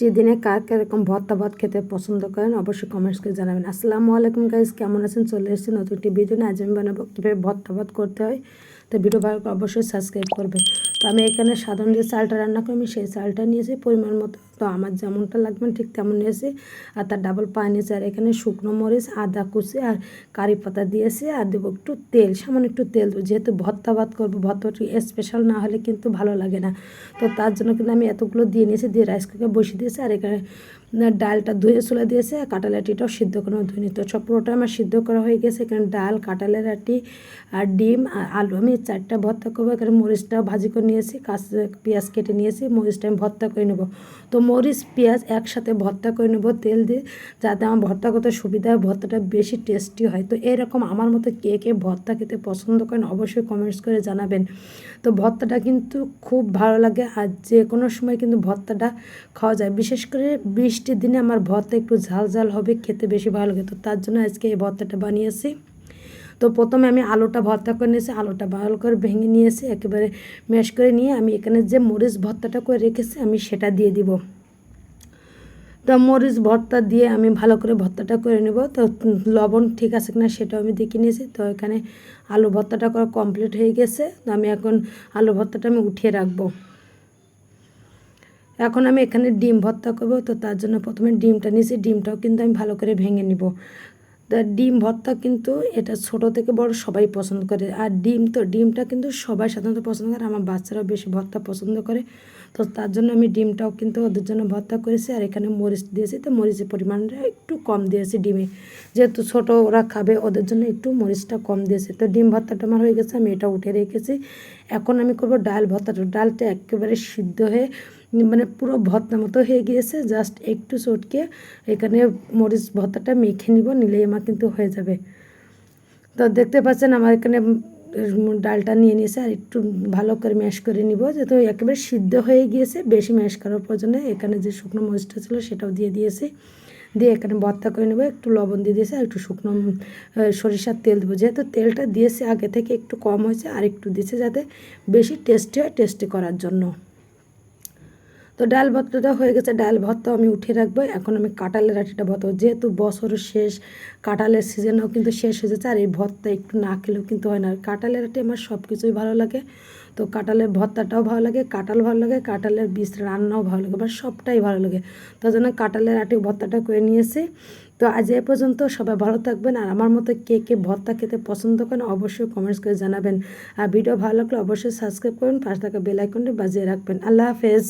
বৃষ্টির দিনে কার কেরকম ভর্তা ভাত খেতে পছন্দ করেন, অবশ্যই কমেন্টস করে জানাবেন। আসসালামু আলাইকুম গাইজ কেমন আছেন? চলে এসেছেন নতুন একটি ভিডিও নিয়ে। আজ আমি বানাবো কীভাবে ভর্তা ভাত করতে হয়। তো ভিডিও ভালো অবশ্যই সাবস্ক্রাইব করবেন। তো আমি এখানে সাধারণ যে চালটা রান্না করি, আমি সেই চালটা নিয়েছি পরিমাণ মতো, তো আমার যেমনটা লাগবে ঠিক তেমন নিয়েছি আর তার ডাবল পা নিয়েছি আর এখানে শুকনো মরিচ, আদা কুচি আর কারি পাতা দিয়েছি আর দেবো একটু তেল, সামান্য একটু তেল। দেবো যেহেতু ভর্তা ভাত করব ভর্তাটি স্পেশাল না হলে কিন্তু ভালো লাগে না। তো তার জন্য কিন্তু আমি এতগুলো দিয়ে নিয়েছি, দিয়ে রাইস কুকার বসিয়ে দিয়েছি আর এখানে ডালটা ধুয়ে চলে দিয়েছে আর কাঁঠাল আটিটাও সিদ্ধ করে ধুয়ে নিতে সব পুরোটা আমার সিদ্ধ করা হয়ে গেছে। এখানে ডাল, কাঁঠালের আটি আর ডিম আর আলু। আমি চারটা ভর্তা করব, এখানে মরিচটা ভাজি করে নিয়েছি কাঁচ পেঁয়াজ কেটে নিয়েছি মরিচটা আমি ভর্তা করে নেব। তো মরিচ, পেঁয়াজ একসাথে ভর্তা করে নেব তেল দিয়ে, যাতে আমার ভর্তা করতে সুবিধা হয়, ভর্তাটা বেশি টেস্টি হয়। তো এরকম আমার মতো কে কে ভর্তা খেতে পছন্দ করেন, অবশ্যই কমেন্টস করে জানাবেন। তো ভর্তাটা কিন্তু খুব ভালো লাগে, আর যে কোনো সময় কিন্তু ভর্তাটা খাওয়া যায়। বিশেষ করে বৃষ্টির দিনে আমার ভর্তা একটু ঝাল ঝাল হবে, খেতে বেশি ভালো লাগে। তো তার জন্য আজকে এই ভর্তাটা বানিয়েছি। তো প্রথমে আমি আলুটা ভর্তা করে নিয়েছি, আলুটা ভালো করে ভেঙে নিয়েছি, একেবারে ম্যাশ করে নিয়ে আমি এখানে যে মরিচ ভর্তাটা করে রেখেছি আমি সেটা দিয়ে দিব। তো মরিচ ভর্তা দিয়ে আমি ভালো করে ভর্তাটা করে নেব। তো লবণ ঠিক আছে কিনা সেটাও আমি দেখে নিয়েছি। তো এখানে আলু ভর্তাটা করা কমপ্লিট হয়ে গেছে। তো আমি এখন আলু ভর্তাটা আমি উঠিয়ে রাখব। এখন আমি এখানে ডিম ভর্তা করব। তো তার জন্য প্রথমে ডিমটা নিয়েছি। ডিমটাও কিন্তু আমি ভালো করে ভেঙে নিব। ডিম ভর্তা কিন্তু এটা ছোট থেকে বড় সবাই পছন্দ করে। আর ডিম তো, ডিমটা কিন্তু সবাই সাধারণত পছন্দ করে, আমার বাচ্চারাও বেশি ভর্তা পছন্দ করে। তো তার জন্য আমি ডিমটাও কিন্তু ওদের জন্য ভর্তা করেছি, আর এখানে মরিচ দিয়েছি। তো মরিচের পরিমাণটা একটু কম দিয়েছি ডিমে। যেহেতু ছোটো ওরা খাবে, ওদের জন্য একটু মরিচটা কম দিয়েছি। তো ডিম ভর্তাটা আমার হয়ে গেছে, আমি এটা উঠে রেখেছি। এখন আমি করব ডাল ভর্তাটা। ডালটা একেবারে সিদ্ধ হয়ে মানে পুরো ভর্তা মতো হয়ে গিয়েছে জাস্ট একটু চটকে এখানে মরিচ ভর্তাটা মেখে নিব, নিলেই আমার কিন্তু হয়ে যাবে। তো দেখতে পাচ্ছেন আমার এখানে ডালটা নিয়ে নিয়েছে, আর একটু ভালো করে ম্যাশ করে নিব, যেহেতু একেবারে সিদ্ধ হয়ে গিয়েছে, বেশি ম্যাশ করার প্রয়োজনে এখানে যে শুকনো মরিচটা ছিল সেটাও দিয়ে দিয়েছি। দিয়ে এখানে ভর্তা করে নেব, একটু লবণ দিয়ে দিয়েছি, আর একটু শুকনো সরিষার তেল দেবো। যেহেতু তেলটা দিয়েছি, আগে থেকে একটু কম হয়েছে, আর একটু দিয়েছে যাতে বেশি টেস্টি হয় টেস্টি করার জন্য। তো ডাল ভর্তাটা হয়ে গেছে। ডাল ভর্তা আমি উঠিয়ে রাখব। এখন আমি কাঁঠালের আটিটা ভর্তা যেহেতু বছরের শেষ, কাঁঠালের সিজনও কিন্তু শেষ হয়ে যাচ্ছে। আর এই ভর্তা একটু না খেলেও কিন্তু হয় না। কাঁঠালের আটি আমার সব কিছুই ভালো লাগে। তো কাঁঠালের ভর্তাটাও ভালো লাগে, কাঁঠাল ভালো লাগে, কাঁঠালের বীজ রান্নাও ভালো লাগে। বা সবটাই ভালো লাগে। তার জন্য কাঁঠালের আটি ভর্তাটা করে নিয়েছি। তো আজ এ পর্যন্ত সবাই ভালো থাকবেন। আর আমার মতো কে কে ভর্তা খেতে পছন্দ করেন অবশ্যই কমেন্টস করে জানাবেন। আর ভিডিও ভালো লাগলে অবশ্যই সাবস্ক্রাইব করুন। পাশে থাকা বেল আইকনটি বাজিয়ে রাখবেন। আল্লাহ হাফেজ।